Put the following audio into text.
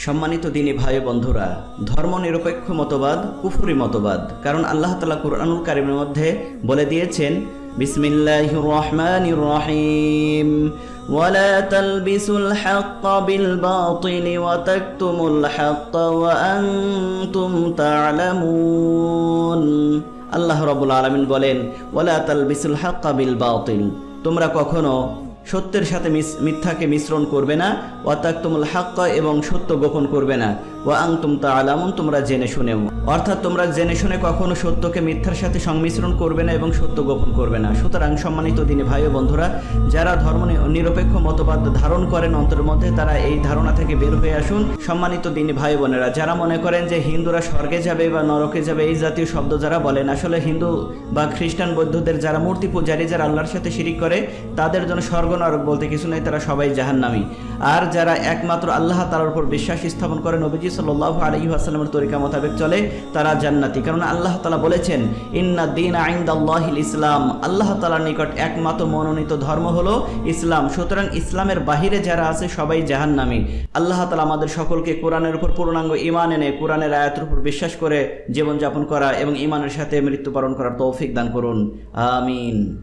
সম্মানিত দিনী ভাই বন্ধুরা ধর্ম নিরপেক্ষ মতবাদ কুফুরি মতবাদ কারণ আল্লাহ তালা কুরআনুল কারিমের মধ্যে বলে দিয়েছেন বিসমিল্লাহ রহমান রহিম ولا تلبسوا الحق بالباطل وتكتموا الحق وأنتم تعلمون আল্লাহ রবুল আলমিন বলেন ওলা তালবিসুল হাক্কা বিল বাতিল তোমরা কখনো সত্যের সাথে মিথ্যাকে মিশ্রণ করবে না। ওয়াতাক্তুমুল হাক্কা এবং সত্য গোপন করবে না। ওয়া আংতুম তা আলামুন তোমরা জেনে শুনেও। অর্থাৎ তোমরা জেনে শুনে কখনো সত্যকে মিথ্যার সাথে সংমিশ্রণ করবে না এবং সত্য গোপন করবে না। সুতরাং সম্মানিত দিনী ভাই ও বন্ধুরা, যারা ধর্ম নিরপেক্ষ মতবাদ ধারণ করেন অন্তরের মধ্যে, তারা এই ধারণা থেকে বের হয়ে আসুন। সম্মানিত দিনী ভাই বোনেরা, যারা মনে করেন যে হিন্দুরা স্বর্গে যাবে বা নরকে যাবে, এই জাতীয় শব্দ যারা বলেন, আসলে হিন্দু বা খ্রিস্টান বৌদ্ধদের যারা মূর্তি পূজারী, যারা আল্লাহর সাথে শিরিক করে, তাদের জন্য স্বর্গ নরক বলতে কিছু নেই, তারা সবাই জাহান্নামী। আর যারা একমাত্র আল্লাহ তালার উপর বিশ্বাস স্থাপন করে নবীজি সাল্লাহ আলহি আসালামের তরিকা মোতাবেক চলে, তারা জান্নাতি। কারণ আল্লাহ তালা বলেছেন, ইন্না দিন আইন্দ আল্লাহিল ইসলাম। আল্লাহ তালার নিকট একমাত্র মনোনীত ধর্ম হলো ইসলাম। সুতরাং ইসলামের বাহিরে যারা আছে, সবাই জাহান্নামী। আল্লাহ তালা আমাদের সকলকে কোরআনের উপর পূর্ণাঙ্গ ইমান এনে কোরআনের আয়াতের উপর বিশ্বাস করে জীবনযাপন করা এবং ইমানের সাথে মৃত্যুবরণ করার তৌফিক দান করুন। আমিন।